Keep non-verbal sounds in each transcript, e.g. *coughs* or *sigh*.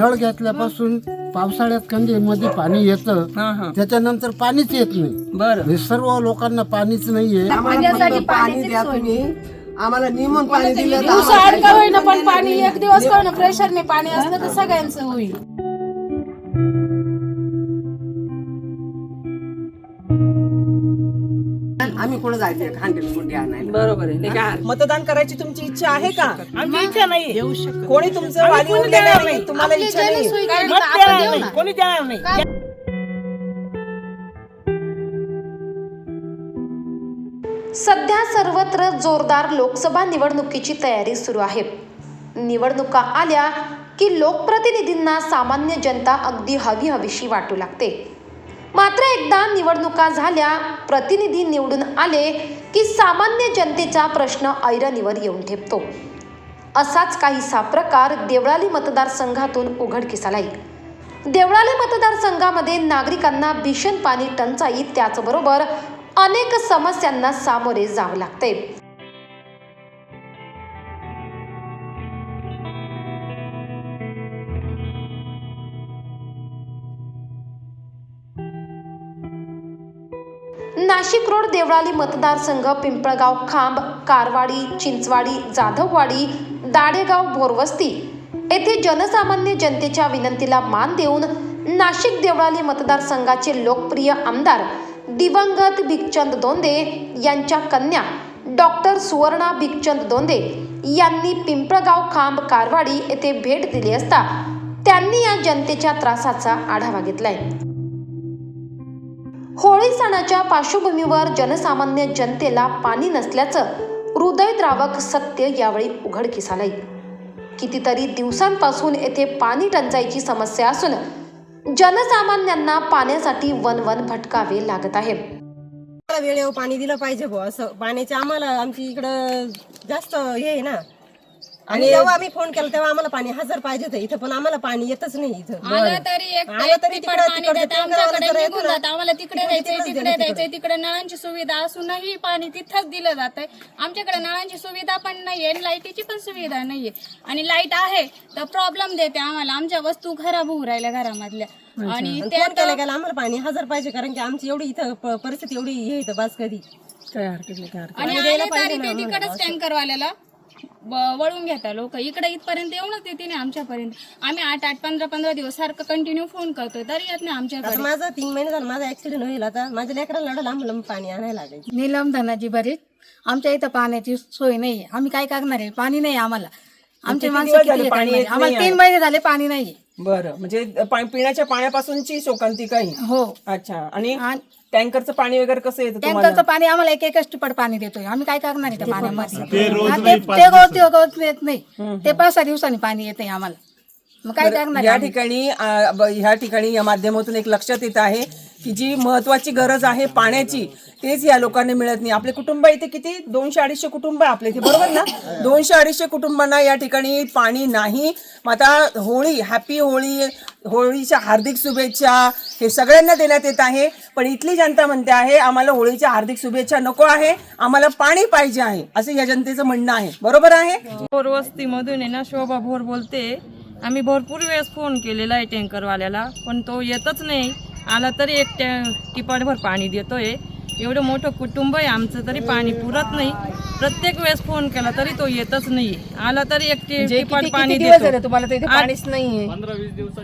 नळ घेतल्यापासून पावसाळ्यात कंदीमध्ये पाणी येतं. हा हा. त्याच्यानंतर पाणीच येत नाही. बरं. हे सर्व लोकांना पाणीच नाहीये. पाणी द्या तुम्ही. आम्हाला निमून पाणी दिलं तर दिवस होईना पण पाणी एक दिवस का होईना प्रेशरने पाणी असलं तर सगळ्यांचं होईल. कुठं जायचं? हांडेल गुड्डी आणायला. बरोबर आहे. मतदान करायची तुमची इच्छा आहे का? आमची इच्छा नाही. येऊ शकत कोणी तुमचं वाली होऊन देणार नाही तुम्हाला इच्छा नाही. मत देणार नाही. कोणी देणार नाही. सध्या सर्वत्र जोरदार लोकसभा निवडणुकीची तयारी सुरू आहे. निवडणुका आल्या की लोकप्रतिनिधींना सामान्य जनता अगदी हवी हवीशी वाटू लागते. मात्र एकदा निवडणुका झाल्या प्रतिनिधी निवडून आले की सामान्य जनतेचा प्रश्न ऐरणीवर येऊन ठेपतो. असाच काहीसा प्रकार देवळाली मतदारसंघातून उघडकीस आलाय देवळाली मतदारसंघामध्ये नागरिकांना भीषण पाणी टंचाई त्याचबरोबर अनेक समस्यांना सामोरे जावं लागते. नाशिक रोड देवळाली मतदारसंघ पिंपळगाव खांब कारवाडी चिंचवाडी जाधववाडी दाडेगाव भोरवस्ती. येथे जनसामान्य जनतेच्या विनंतीला मान देऊन नाशिक देवळाली मतदारसंघाचे लोकप्रिय आमदार दिवंगत भिकचंद दोंदे यांच्या कन्या डॉक्टर सुवर्णा भिकचंद दोंदे यांनी पिंपळगाव खांब कारवाडी येथे भेट दिली असता त्यांनी या जनतेच्या त्रासाचा आढावा घेतलाय. होळी सणाच्या पार्श्वभूमीवर जनसामान्य जनतेला पाणी नसल्याचं हृदयद्रावक सत्य यावेळी उघडकीस आलंय. कितीतरी दिवसांपासून येथे पाणी टंचाईची समस्या असून जनसामान्यांना पाण्यासाठी वनवन भटकावे लागत आहे. वेळेवर पाणी दिलं पाहिजे बुवा असं. पाण्याचे आम्हाला आमची इकडं जास्त हे आहे ना आणि जेव्हा आम्ही फोन केला तेव्हा आम्हाला पाणी हजर पाहिजे होतं. इथं पण आम्हाला पाणी येतच नाही इथं. आलं तरी एक आलं तरी टिपट तिकडं- पाणी तिकडं देतं, ते आमच्याकडे गावाला जरा निघून येतं. ना. जातं. आम्हाला तिकडे तिकडंच तिकडे द्यायचंय तिकडे. नळांची सुविधा असूनही पाणी तिथंच दिलं जातंय. आमच्याकडे नळांची सुविधा पण नाहीये आणि लाईटीची पण सुविधा नाहीये. आणि लाइट आहे तर प्रॉब्लेम देते आम्हाला. आमच्या वस्तू खराब होऊ राहिल्या घरामधल्या. आणि आणि त्या फोन केला गेला आम्हाला पाणी हजर पाहिजे कारण की आमची एवढी इथं प- परिस्थिती एवढी हे इथं बस कधी काय हरकत नाही काय हरकत आणि आले तरी ते तिकडच टँकर वाल्याला. वळून घेता लोक. इकडे इथपर्यंत येऊनच येते नाही आमच्यापर्यंत. आम्ही आठ आठ पंधरा पंधरा दिवस सारखं कंटिन्यू फोन करतोय. तरी येत नाही आमच्याकडे. माझा तीन महिने झाला माझा ऍक्सिडेंट होईल आता. माझ्या लेकराला लढा लांब लांब पाणी आणायला नीलम धनाजी बरीच आमच्या इथं पाण्याची सोय नाही आम्ही काय करणार आहे? पाणी नाही आम्हाला. आमचे माणसं किती हे आम्हाला तीन महिने झाले पाणी नाही बरं. म्हणजे पा- पिण्याच्या पाण्यापासूनची शोकांती काही? हो. अच्छा. आणि टँकरचं पाणी वगैरे कसं येतं तुम्हाला? टँकरचं पाणी आम्हाला एक एकच टिपट पाणी देतोय. आम्ही काय करणार आहे त्या पाण्यामध्ये? हा, ते ते रोज ते रोज येत नाही. ते पाच सहा दिवसांनी पाणी येते आम्हाला. मग काय करणार या? ठिकाणी आ, ब- ह्या ठिकाणी या माध्यमातून एक लक्षात येत आहे. की जी महत्वाची गरज आहे पाण्याची तेच या लोकांना मिळत नाही. आपले कुटुंब इथे किती? दोनशे अडीचशे कुटुंब आहे आपल्या इथे बरोबर ना? *coughs* दोनशे अडीचशे कुटुंबांना या ठिकाणी पाणी नाही. मग आता होळी हॅपी होळी होळीच्या हार्दिक शुभेच्छा हे सगळ्यांना देण्यात येत आहे. पण इथली जनता म्हणते आहे आम्हाला होळीच्या हार्दिक शुभेच्छा नको आहे आम्हाला पाणी पाहिजे आहे असं या जनतेचं म्हणणं आहे. बरोबर आहे? वस्तीमधून आहे ना शोभा भोर बोलते. आम्ही भरपूर वेळेस फोन केलेला आहे टँकरवाल्याला पण तो येतच नाही. आला तरी एक टॅ टिपाडभर पाणी देतोय. एवढं मोठं कुटुंब आहे आमचं तरी पाणी पुरत नाही. प्रत्येक वेळेस फोन केला तरी तो येतच नाही. आला तरी एक टि- टिपाड पाणी देतो. तुम्हाला तिथे पाणीच नाहीये?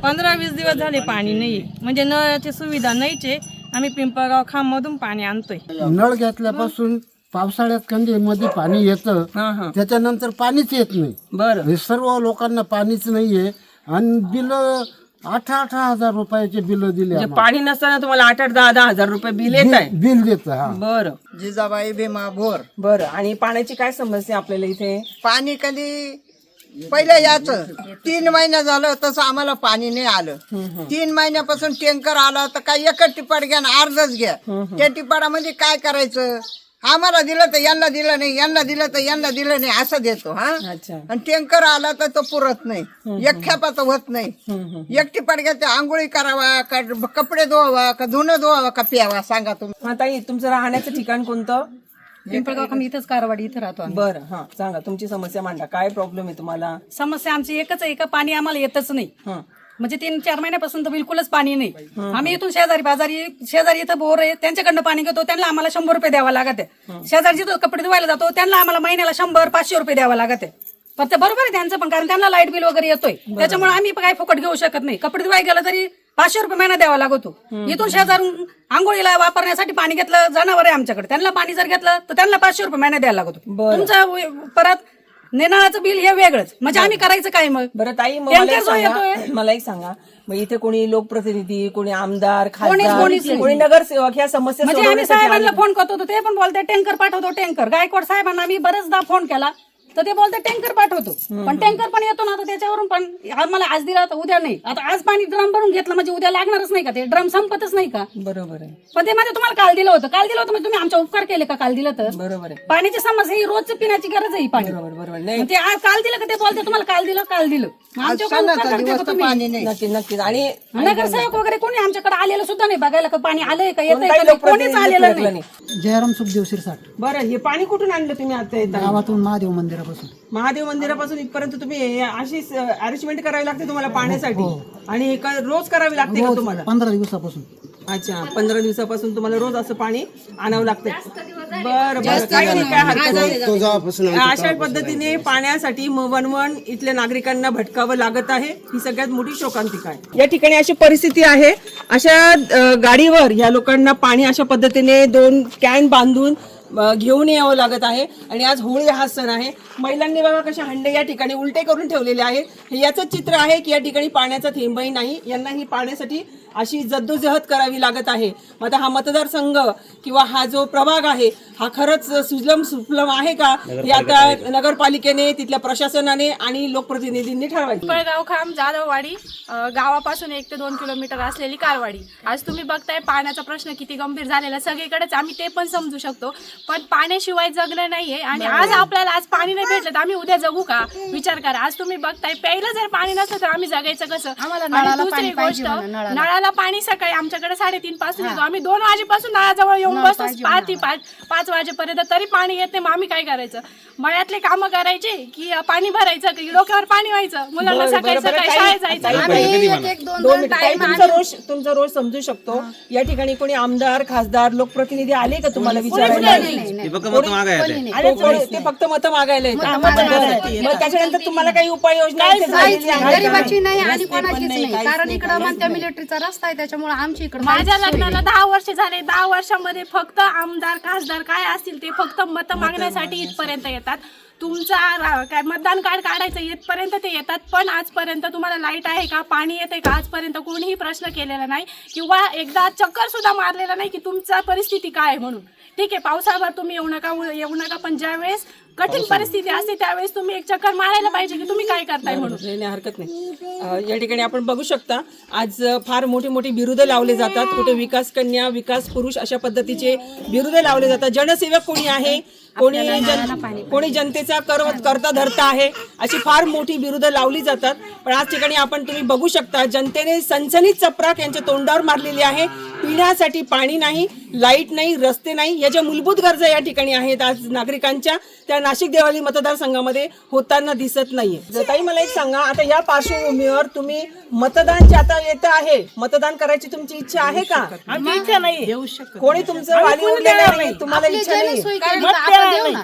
पंधरा वीस दिवस झाले पाणी नाहीये म्हणजे नळाची सुविधा नाहीच. आहे आम्ही पिंपळगाव खांब मधून पाणी आणतोय. नळ घेतल्यापासून पावसाळ्यात कंदीमध्ये पाणी येतं. त्याच्यानंतर पाणीच येत नाही. बरं. हे सर्व लोकांना पाणीच नाहीये. आणि बिल अठरा अठरा हजार रुपयाचे बिल दिले म्हणजे पाणी नसताना तुम्हाला आठ आठ दहा दहा हजार रुपये बिल येत आहे. बिल देत हा. बरं. जिजाबाई भीमा भोर. बरं. आणि पाण्याची काय समस्या आपल्याला इथे? पाणी कधी? पहिले याच. तीन महिने झालं तसं आम्हाला पाणी नाही आलं. तीन महिन्यापासून टँकर आला तर काय एकच टिपाड घ्या ना अर्धच घ्या. त्या टिपाडामध्ये काय करायचं? आम्हाला दिलं तर यांना दिलं नाही यांना दिलं तर यांना दिलं नाही असं देतो हा? अच्छा. आणि टँकर आला तर तो पुरत नाही एक खेपाचं होत नाही. एक टिपाड घ्या ते आंघोळी करावा का कपडे धुवावा का धुणं धुवावा का प्यावा सांगा तुम्ही. हा ताई तुमचं राहण्याचं ठिकाण कोणतं? पिंपळगाव आम्ही इथंच कारवाडी इथं राहतो आम्ही. बरं हा सांगा तुमची समस्या मांडा. काय प्रॉब्लेम आहे तुम्हाला? समस्या आमची एकच आहे का पाणी आम्हाला येतच नाही. हं. म्हणजे तीन चार महिन्यापासून तर बिलकुलच पाणी नाही. आम्ही इथून शेजारी बाजारी शेजारी इथं बोर आहे त्यांच्याकडनं पाणी घेतो त्यांना आम्हाला शंभर रुपये द्यावा लागत आहे. शेजारी जिथं कपडे धुवायला जातो त्यांना आम्हाला महिन्याला शंभर पाचशे रुपये द्यावा लागत आहे. पण ते बरोबर आहे त्यांचं पण कारण त्यांना लाइट बिल वगैरे येतोय. त्याच्यामुळे आम्ही काय फुकट घेऊ शकत नाही. कपडे धुवायला गेलं तरी पाचशे रुपये महिना द्यावा लागतो. इथून शेजारून आंघोळीला वापरण्यासाठी पाणी घेतलं जनावर आहे आमच्याकडे. त्यांना पाणी जर घेतलं तर त्यांना पाचशे रुपये महिना द्यायला लागतो. तुमचं परत नेनाळाचं बिल हे वेगळंच. म्हणजे आम्ही करायचं काय मग? बरं ताई मग मला एक जो सांगा. येतोय मला एक सांगा. मग इथे कोणी लोकप्रतिनिधी कोणी आमदार कोणीच- खासदार कोणीच नाही. कोणी नगरसेवक ह्या समस्या म्हणजे आम्ही सोडवण्यासाठी साहेबांना? फोन करतो ते पण बोलते टँकर पाठवतो टँकर. गायकवाड साहेबांना आम्ही बरेचदा फोन केला. तर ते बोलते टँकर पाठवतो. पण टँकर पण येतो ना तर त्याच्यावरून पण आम्हाला आज दिला तर उद्या नाही. आता आज पाणी ड्रम भरून घेतलं म्हणजे उद्या लागणारच नाही का ते? ड्रम संपतच नाही का? बरोबर आहे. पण ते माझ्या तुम्हाला काल दिलं होतं. काल दिलं होतं म्हणजे तुम्ही आमच्या उपकार केले का काल दिलं तर? बरोबर आहे. पाण्याची समस्या ही रोजची पिण्याची गरज आहे ही पाणी. बरोबर बरोबर. नाही. ते आज काल दिलं का ते बोलते तुम्हाला काल दिलं काल दिलं. पाणी नाही. नक्कीच आणि नगरसेवक वगैरे कोणी आमच्याकडे आलेलं सुद्धा नाही बघायला का पाणी आलंय का का नाही? कोणीच आलेलं नाही. जयराम सुखदेव शिरसाट बरं हे पाणी कुठून आणलं तुम्ही आता गावातून महादेव मंदिरापासून. महादेव मंदिरापासून इथपर्यंत तुम्ही हे अशी अरेंजमेंट करावी लागते तुम्हाला पाण्यासाठी? आणि हे का- रोज करावी लागते का तुम्हाला? पंधरा दिवसापासून. अच्छा पंधरा दिवसापासून तुम्हाला रोज असं पाणी आणावं लागतं बरं बरं. काही नाही काय हरकत नाही. अशा पद्धतीने पाण्यासाठी म- वनवन इथल्या नागरिकांना भटकावं लागत आहे. ही सगळ्यात मोठी शोकांतिका आहे. या ठिकाणी अशी परिस्थिती आहे. अशा अ, गाडीवर या लोकांना पाणी अशा पद्धतीने दोन कॅन बांधून अ, घेऊन यावं लागत आहे. आणि आज होळी हा सण आहे. महिलांनी बघा कशा हंडे या ठिकाणी उलटे करून ठेवलेले आहेत. हे याचं चित्र आहे की या ठिकाणी पाण्याचा थेंबही नाही. यांना ही पाण्यासाठी अशी जद्दोजहद करावी लागत आहे. मग आता हा मतदारसंघ किंवा हा जो प्रभाग आहे हा खरंच सुजलम सुफलम आहे का? हे आता नगरपालिकेने. तिथल्या प्रशासनाने आणि लोकप्रतिनिधींनी ठरवायचं. पिंपळगाव खांब जाधववाडी अ, गावापासून एक ते दोन किलोमीटर असलेली कारवाडी. आज तुम्ही बघताय पाण्याचा प्रश्न किती गंभीर झालेला. सगळीकडेच आम्ही ते पण समजू शकतो. पण पाण्याशिवाय जगणं नाहीये आणि आज आपल्याला आज पाणी नाही भेटलं तर आम्ही उद्या जगू का? विचार करा. आज तुम्ही बघताय प्यायला जर पाणी नसतं तर आम्ही जगायचं कसं? आणि दुसरी गोष्ट नळाला पाणी सकाळी आमच्याकडे साडेतीन पासून येतो. आम्ही दोन वाजेपासून नळाजवळ येऊन बसतो. पाच पाच पाच वाजेपर्यंत तरी पाणी येत नाही. मग आम्ही काय करायचं? मळ्यातले कामं करायचे की पाणी भरायचं की डोक्यावर पाणी व्हायचं? मुलांना सकाळी सकाळी शाळेत जायचं. ताई, तुमचा रोष तुमचा रोष समजू शकतो. या ठिकाणी कोणी आमदार खासदार लोकप्रतिनिधी आले का तुम्हाला विचारायला? ते फक्त मतं मागायला त्याच्यानंतर तुम्हाला काही उपाययोजना इथे झालेली आहे का? गरीबाची नाही आणि कोणाचीच नाही. कारण इकडं म्हणत्या मिलिटरीचा रस्ता आहे त्याच्यामुळे आमची इकडे माझ्या लग्नाला दहा वर्ष झाले. दहा वर्षामध्ये फक्त आमदार खासदार काय असतील ते फक्त मतं मागण्यासाठी इथपर्यंत येतात. तुमचा रा- काय मतदान कार्ड काढायचं इथपर्यंत ते येतात. पण आजपर्यंत तुम्हाला लाइट आहे का पाणी येते का आजपर्यंत कोणीही प्रश्न केलेला नाही. किंवा एकदा चक्कर सुद्धा मारलेला नाही की तुमचा परिस्थिती काय आहे म्हणून. ठीक आहे पावसाळ्याभर तुम्ही येऊ नका येऊ नका पण ज्यावेळेस कठीण परिस्थिती असते त्यावेळेस तुम्ही एक चक्कर मारायला पाहिजे की तुम्ही काय करताय म्हणून. नाही नाही, हरकत नाही. अ, या ठिकाणी आपण बघू शकता आज अ, फार मोठी मोठी बिरुदं लावले जातात. कुठे विकास कन्या विकास पुरुष अशा पद्धतीचे बिरुदे लावले जातात. जनसेवक कोणी आहे? कोणी जन कोणी जनतेचा कर करता धरता आहे? अशी फार मोठी बिरुदं लावली जातात. पण आज ठिकाणी आपण तुम्ही बघू शकता जनतेने सनसनीत चपराक यांच्या तोंडावर मारलेली आहे. पिण्यासाठी पाणी नाही. लाइट नाही रस्ते नाही या ज्या मूलभूत गरजा या ठिकाणी आहेत. आज नागरिकांच्या त्या नाशिक देवाली मतदारसंघामध्ये होताना दिसत नाहीये. ताई मला एक सांगा आता या पार्श्वभूमीवर तुम्ही मतदान जे आता येतं आहे मतदान करायची तुमची इच्छा आहे का? इच्छा नाही. कोणी तुमचं वाली उरलेलं नाही? तुम्हाला इच्छा नाही.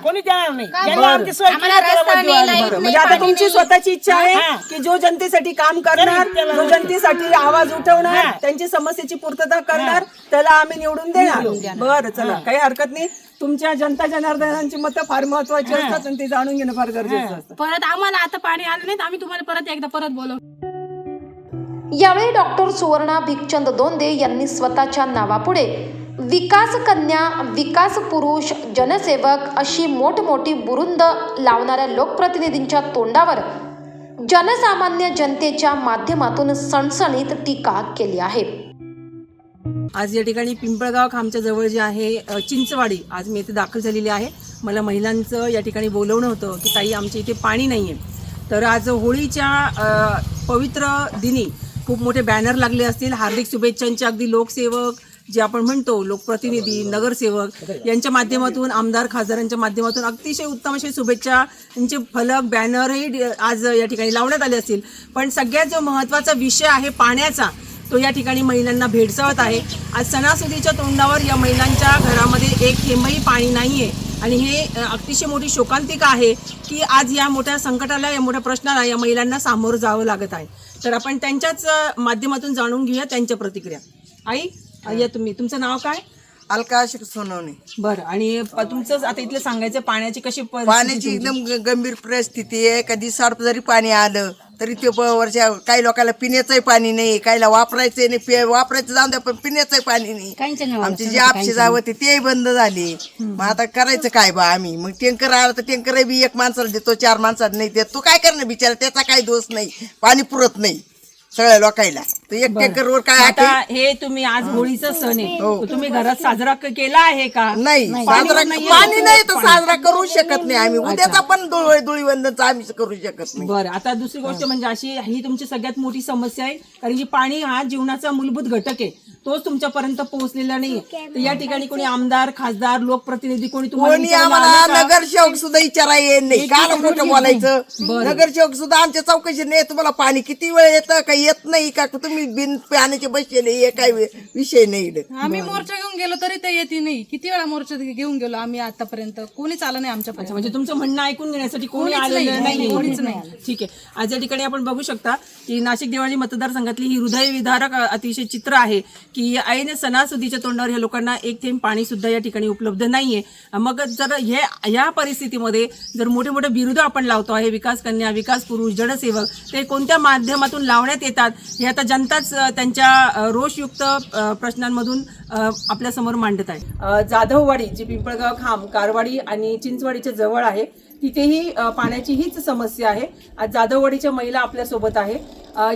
कोणी देणार नाही. ज्यांनी आमची सोय केली त्याला मत देऊ आम्ही. बरं, म्हणजे आता तुमची स्वतःची इच्छा आहे की जो जनतेसाठी काम करणार जो जनतेसाठी आवाज उठवणार त्यांची समस्येची पूर्तता करणार त्याला आम्ही निवडून देणार. बरं चला. काही हरकत नाही. तुमच्या जनता जनार्दनांची मतं फार महत्वाची असतात आणि ते जाणून घेणं फार गरजेचं असतं. परत आम्हाला आता पाणी आलं नाही तर आम्ही तुम्हाला परत एकदा परत बोलवू यावेळी डॉक्टर सुवर्णा भिकचंद दोंदे यांनी स्वतःच्या नावापुढे विकास कन्या विकास पुरुष जनसेवक अशी मोठमोठी बुरुंद लावणाऱ्या लोकप्रतिनिधींच्या तोंडावर जनसामान्य जनतेच्या माध्यमातून सणसणीत टीका केली आहे. आज या ठिकाणी पिंपळगाव खामच्या जवळ जे आहे चिंचवाडी आज मी इथे दाखल झालेली आहे. मला महिलांचं या ठिकाणी बोलवणं होतं की ताई आमच्या इथे पाणी नाही आहे तर आज होळीच्या पवित्र दिनी खूप मोठे बॅनर लागले असतील. हार्दिक शुभेच्छांचे अगदी लोकसेवक जे आपण म्हणतो लोकप्रतिनिधी नगरसेवक यांच्या माध्यमातून आमदार खासदारांच्या माध्यमातून अतिशय उत्तम असे शुभेच्छा यांचे फलक बॅनरही आज या ठिकाणी लावण्यात आले असतील. पण सगळ्यात जो महत्त्वाचा विषय आहे पाण्याचा तो या ठिकाणी महिलांना भेडसावत आहे. आज सणासुदीच्या तोंडावर या महिलांच्या घरामध्ये एक थेंबही पाणी नाही आहे आणि हे अतिशय मोठी शोकांतिका आहे की आज या मोठ्या संकटाला या मोठ्या प्रश्नाला या महिलांना सामोरं जावं लागत आहे. तर आपण त्यांच्याच माध्यमातून जाणून घेऊया त्यांच्या प्रतिक्रिया. आई या तुम्ही तुमचं नाव काय? अलका सोनवणे. बरं आणि प- तुमचं आता इथलं सांगायचं पाण्याची कशी परिस्थिती पाण्याची तुमची? एकदम ग- गंभीर परिस्थिती आहे. कधी सार्प जरी पाणी आलं तरी ते प- वरच्या काही लोकांना पिण्याचंही पाणी नाही काहीला वापरायचं नाही पे- वापरायचं जाऊन द्या पण पिण्याचंही पाणी नाही. आमची जी आपशी जावं होती तेही बंद झाली. मग आता करायचं काय बा आम्ही? मग टँकर आला तर टँकर बी एक माणसाला देतो चार माणसाला नाही देत. तो काय करणार बिचारा? त्याचा काही दोष नाही. पाणी पुरत नाही सगळ्या लोकांना. तर एक टँकरवर काय आता आहे? हे तुम्ही आज होळीचा सण आहे. तर तुम्ही घरात साजरा क- केला आहे का? नाही साजरा पाणी नाही तर साजरा करू शकत नाही आम्ही. उद्याचा पण धुळी धुळीवंदनचा आम्ही करू शकत नाही. बरं आता दुसरी गोष्ट म्हणजे अशी ही तुमची सगळ्यात मोठी समस्या आहे. कारण की पाणी हा जीवनाचा मूलभूत घटक आहे. तोच तुमच्यापर्यंत पोहोचलेला नाही तर या ठिकाणी कोणी आमदार खासदार लोकप्रतिनिधी कोणी तुम्हाला कोणी विचारायला आम्हाला आलं का? नगरसेवक सुद्धा विचारा येत नाही. काल मोठं बोलायचं? नगरसेवक सुद्धा आमच्या चौकशी नाही. तुम्हाला पाणी किती वेळ येतं? का येत नाही का? तुम्ही बिन पाण्याचे बसलेले हे काही विषय नाही इकडे. आम्ही मोर्चा घेऊन गेलो तरी ते येते नाही. किती वेळा मोर्चा घेऊन गेलो आम्ही आतापर्यंत? कोणीच आलं नाही आमच्या अच्छा म्हणजे तुमचं म्हणणं ऐकून घेण्यासाठी कोणी कोणीच आलेलं नाही, नाही कोणीच नाही. ठीक आहे. आज या ठिकाणी आपण बघू शकता की नाशिक देवाळी मतदारसंघातली ही हृदय विदारक अ, अतिशय चित्र आहे की ऐन सणासुदीच्या तोंडावर या लोकांना एक थेंब पाणी सुद्धा या ठिकाणी उपलब्ध नाहीये. मग जर हे या परिस्थितीमध्ये जर मोठे मोठे बिरुद आपण लावतो आहे विकास कन्या विकास पुरुष जडसेवक ते कोणत्या माध्यमातून लावण्यात येतात हे आता जनताच स्वतःच त्यांच्या रोषयुक्त प्रश्नांमधून आपल्यासमोर मांडत आहे. जाधववाडी जी पिंपळगाव खांब कारवाडी आणि चिंचवाडीच्या जवळ आहे तिथेही पाण्याची हीच समस्या आहे. आज जाधववाडीच्या महिला आपल्यासोबत आहे.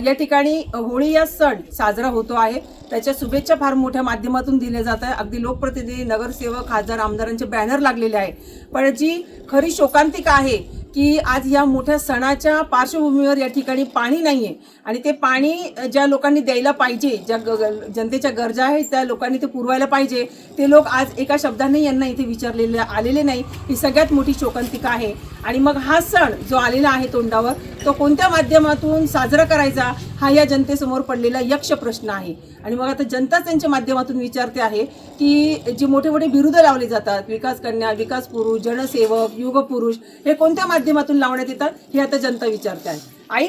या ठिकाणी होळी या सण साजरा होतो आहे. त्याच्या शुभेच्छा फार मोठ्या माध्यमातून दिल्या जात आहे. अगदी लोकप्रतिनिधी नगरसेवक खासदार आमदारांचे बॅनर लागलेले आहे. पण जी खरी शोकांतिका आहे की आज या मोठ्या सणाच्या पार्श्वभूमीवर या ठिकाणी पाणी नाही आहे आणि ते पाणी ज्या लोकांनी द्यायला पाहिजे ज्या ग- ग- जनतेच्या गरजा आहेत त्या लोकांनी ते पुरवायला पाहिजे ते लोक आज एका शब्दाने यांना इथे विचारलेले आलेले नाही. ही सगळ्यात मोठी शोकांतिका आहे. आणि मग हा सण जो आलेला आहे तोंडावर तो कोणत्या माध्यमातून साजरा करायचा हा या जनतेसमोर पडलेला यक्ष प्रश्न आहे. आणि मग आता जनताच त्यांच्या माध्यमातून विचारते आहे की जे मोठे मोठे बिरुद लावले जातात विकास कन्या विकास पुरुष जनसेवक युगपुरुष हे कोणत्या माध्यम माध्यमातून लावण्यात येतात हे आता जनता विचारते आहे. आई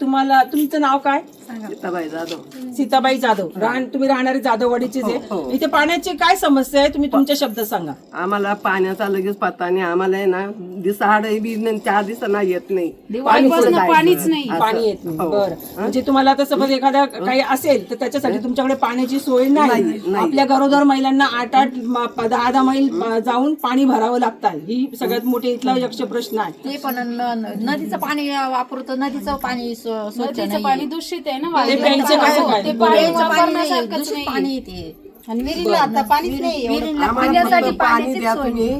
तुम्हाला तुमचं नाव काय? सीताबाई जाधव. सीताबाई जाधव. राहण तुम्ही राहणारे जाधववाडीचेच हो, आहे इथे पाण्याची काय समस्या आहे? तुम्ही तुमच्या शब्दात सांगा. आम्हाला पाण्याचा लगेच पत्ता नाही. आम्हाला आहे ना दिसाड बी न- चार दिवसांना येत नाही. पाणीच नाही. पाणी येत नाही. हो. बरं. म्हणजे तुम्हाला आता समज एखादा काही असेल तर त्याच्यासाठी तुमच्याकडे पाण्याची सोय नाही. नाही. आपल्या गरोदर महिलांना आठ आठ म- प- दहा दहा मैल जाऊन पाणी भरावं लागतं. ही सगळ्यात मोठी इथला यक्ष प्रश्न आहे. ते पण न- न- नदीचं पाणी वापरतो. नदीचं पाणी स्व- स्वच्छ पाणी दूषित आहे. ना ते प्यायचं कसं काय? ते बरोबर. पाणी पाणी? नाही, वापरण्यासारखंच दूषित नाही. पाणी येते. आणि विहिरीला आता पाणीच नाही एवढं. आम्हाला फक्त पाणी द्या तुम्ही.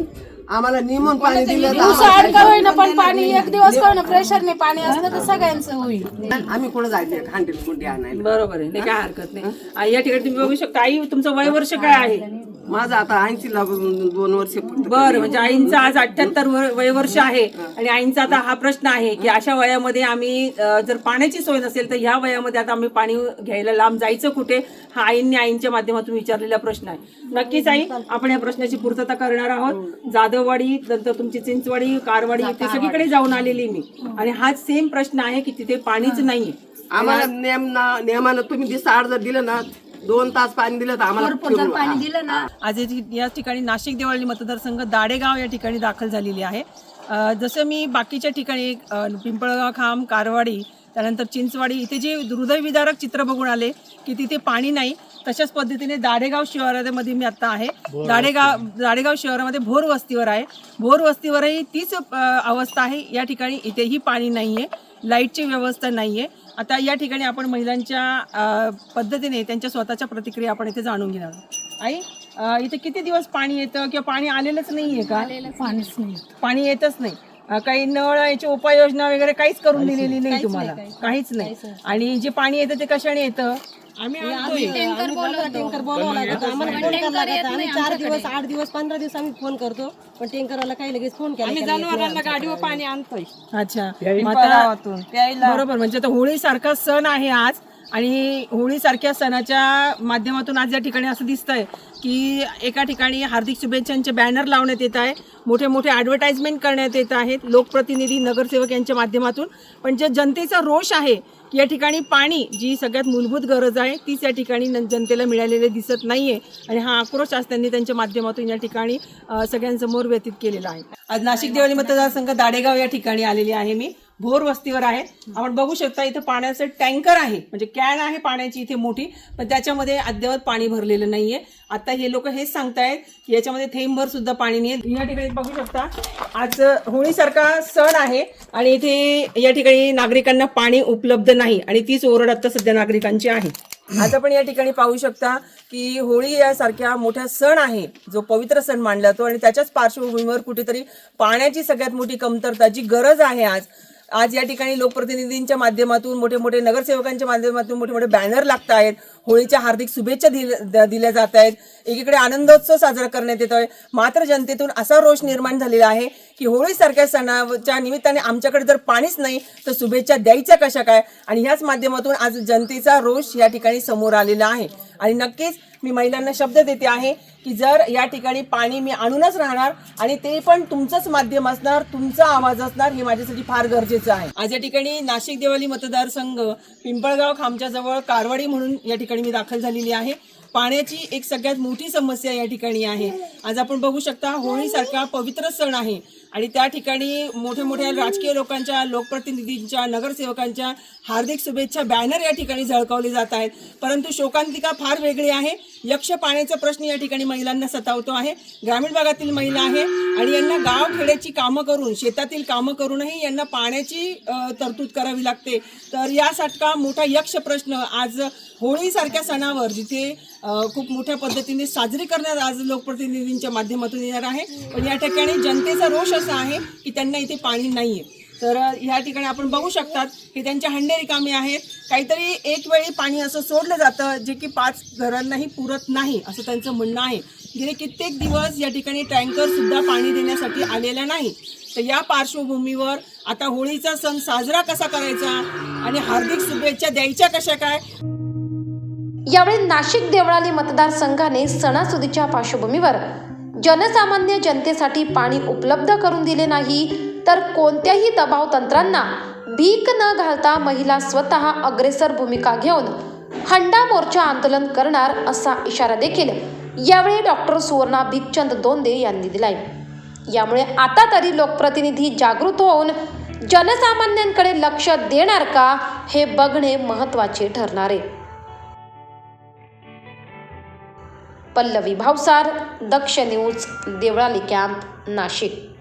आम्हाला निमून पाणी दिलं तर दिवसा आड का होईना पण पाणी एक दिवस का होईना प्रेशरने पाणी असलं तर सगळ्यांचं होईल. आम्ही कुठं जायचं? हांडील गुंडी आणायला. बरोबर आहे नाही काय हरकत नाही. या ठिकाणी तुम्ही बघू शकता आई तुमचं वय वर्ष काय आहे? माझं आता ऐंशी ला दोन वर्ष पूर्ण बरं म्हणजे आईंचं आज अठ्याहत्तर वय वर्ष आहे आणि आईंचा आता हा प्रश्न आहे की अशा वयामध्ये आम्ही जर पाण्याची सोय नसेल तर ह्या वयामध्ये आता आम्ही पाणी घ्यायला लांब जायचं कुठे? हा आईंनी आईंच्या माध्यमातून विचारलेला प्रश्न आहे. नक्कीच आई आपण या प्रश्नाची पूर्तता करणार आहोत. जाधववाडी नंतर तुमची चिंचवाडी कारवाडी ते सगळीकडे जाऊन आलेली मी. आणि हाच सेम प्रश्न आहे की तिथे पाणीच नाहीये. आम्हाला नेम नियमानं तुम्ही दिसाड जर दिलं ना दोन तास पाणी दिलं तर आम्हाला पाणी दिलं ना. आज या- या ठिकाणी नाशिक देवळी मतदारसंघ दाडेगाव या ठिकाणी दाखल झालेली आहे. अ, जसं मी बाकीच्या ठिकाणी अ, पिंपळगाव खांब कारवाडी त्यानंतर चिंचवाडी इथे जे हृदयविदारक चित्र बघून आले की तिथे पाणी नाही तशाच पद्धतीने दाडेगाव शहरामध्ये मी आता आहे. दाडेगाव दाडेगाव शहरामध्ये भोर वस्तीवर आहे. भोर वस्तीवरही तीच अ, अवस्था आहे. या ठिकाणी इथेही पाणी नाही आहे लाईटची व्यवस्था नाही आहे आता या ठिकाणी आपण महिलांच्या पद्धतीने त्यांच्या स्वतःच्या प्रतिक्रिया आपण इथे जाणून घेणार. आई इथे किती दिवस पाणी येतं किंवा पाणी आलेलंच नाही आहे का पाणीच नाही. पाणी येतच नाही. काही नळ याची उपाययोजना वगैरे काहीच करून दिलेली नाही तुम्हाला. काहीच नाही. आणि जे पाणी येतं ते कशाने येतं? आम्ही टँकर बोलावं लागतं आम्हाला फोन करावं लागतं आम्ही चार दिवस आठ दिवस पंधरा दिवस आम्ही फोन करतो. पण टँकरवाला काही लगेच फोन केला आमच्याकडे. गाडीवर पाणी आणतोय. अच्छा. मग आता- बरोबर म्हणजे आता होळी सारखा सण आहे आज आणि होळी सारख्या सणाच्या माध्यमातून आज या ठिकाणी असं दिसतंय की एका ठिकाणी हार्दिक शुभेच्छांचे बॅनर लावण्यात येत आहे. मोठे मोठे ॲडव्हर्टाइजमेंट करण्यात येत आहेत. लोकप्रतिनिधी नगरसेवक यांच्या माध्यमातून. पण जे जनतेचा रोष आहे या ठिकाणी पाणी जी सगळ्यात मूलभूत गरज आहे तीच या ठिकाणी न- जनतेला मिळालेले दिसत नाही आहे आणि हा आक्रोश आज त्यांनी त्यांच्या माध्यमातून या ठिकाणी सगळ्यांसमोर व्यतीत केलेला आहे. आज नाशिक देवळी मतदारसंघ दाडेगाव या ठिकाणी आलेली आहे मी. भोर वस्तीवर आहे. आपण बघू शकता इथं पाण्याचं टँकर आहे. म्हणजे कॅन आहे पाण्याची इथे मोठी. पण त्याच्यामध्ये अद्यावत पाणी भरलेलं नाहीये. आता हे लोक हेच सांगतायत की याच्यामध्ये थेंबभर सुद्धा पाणी नाही या ठिकाणी बघू शकता आज होळीसारखा सण आहे आणि इथे या ठिकाणी नागरिकांना पाणी उपलब्ध नाही आणि तीच ओरड आता सध्या नागरिकांची आहे. आज आपण या ठिकाणी पाहू शकता की होळी यासारख्या मोठ्या सण आहे. जो पवित्र सण मानला जातो आणि त्याच्याच पार्श्वभूमीवर कुठेतरी पाण्याची सगळ्यात मोठी कमतरता जी गरज आहे आज आज या ठिकाणी लोकप्रतिनिधींच्या माध्यमातून मोठे मोठे नगरसेवकांच्या माध्यमातून मोठे मोठे बॅनर लागत आहेत होळीच्या हार्दिक शुभेच्छा दिल्या दिल्या जात आहेत. एकीकडे आनंदोत्सव साजरा करण्यात येतोय. मात्र जनतेतून असा रोष निर्माण झालेला आहे की होळीसारख्या सणाच्या निमित्ताने आमच्याकडे जर पाणीच नाही तर शुभेच्छा द्यायच्या कशा काय? आणि ह्याच माध्यमातून आज जनतेचा रोष या ठिकाणी समोर आलेला आहे. आणि नक्कीच मी महिलांना शब्द देते आहे की जर या ठिकाणी पाणी मी आणूनच राहणार आणि ते पण तुमचंच माध्यम असणार तुमचा आवाज असणार हे माझ्यासाठी फार गरजेचं आहे. आज या ठिकाणी नाशिक देवाली मतदारसंघ पिंपळगाव खामच्या जवळ कारवाडी म्हणून या ठिकाणी मी दाखल झालेली आहे. पाण्याची एक सगळ्यात मोठी समस्या या ठिकाणी आहे. आज आपण बघू शकता होळीसारखा पवित्र सण आहे. आणि त्या ठिकाणी मोठ्या मोठ्या राजकीय लोकांच्या लोकप्रतिनिधींच्या नगरसेवकांच्या हार्दिक शुभेच्छा बॅनर या ठिकाणी झळकावले जात आहेत. परंतु शोकांतिका फार वेगळी आहे. यक्ष पाण्याचा प्रश्न या ठिकाणी महिलांना सतावतो आहे. ग्रामीण भागातील महिला आहे आणि यांना गाव खेड्याची कामं करून शेतातील कामं करूनही यांना पाण्याची तरतूद करावी लागते. तर यासारखा मोठा यक्ष प्रश्न आज होळीसारख्या सणावर जिथे खूप मोठ्या पद्धतीने साजरी करण्यात आज लोकप्रतिनिधींच्या माध्यमातून येणार आहे. पण या ठिकाणी जनतेचा रोष असा आहे की त्यांना इथे पाणी नाहीये. तर या ठिकाणी आपण बघू शकतात की त्यांच्या हंडे रिकामे आहेत. काहीतरी एक वेळी पाणी असं सोडलं जातं जे की पाच घरांनाही पुरत नाही असं त्यांचं म्हणणं आहे. गेले कित्येक दिवस या ठिकाणी टँकरसुद्धा पाणी देण्यासाठी आलेला नाही. तर या पार्श्वभूमीवर आता होळीचा सण साजरा कसा करायचा आणि हार्दिक शुभेच्छा द्यायच्या कशा काय? यावेळी नाशिक देवळाली मतदारसंघाने सणासुदीच्या पार्श्वभूमीवर जनसामान्य जनतेसाठी पाणी उपलब्ध करून दिले नाही तर कोणत्याही दबाव तंत्रांना भीक न घालता महिला स्वतः अग्रेसर भूमिका घेऊन हंडा मोर्चा आंदोलन करणार असा इशारा देखील यावेळी डॉक्टर सुवर्णा भिकचंद दोंदे यांनी दिलाय. यामुळे आता तरी लोकप्रतिनिधी जागृत होऊन जनसामान्यांकडे लक्ष देणार का हे बघणे महत्त्वाचे ठरणार आहे. Pallavi Bhavsar Daksh news Deolali camp Nashik.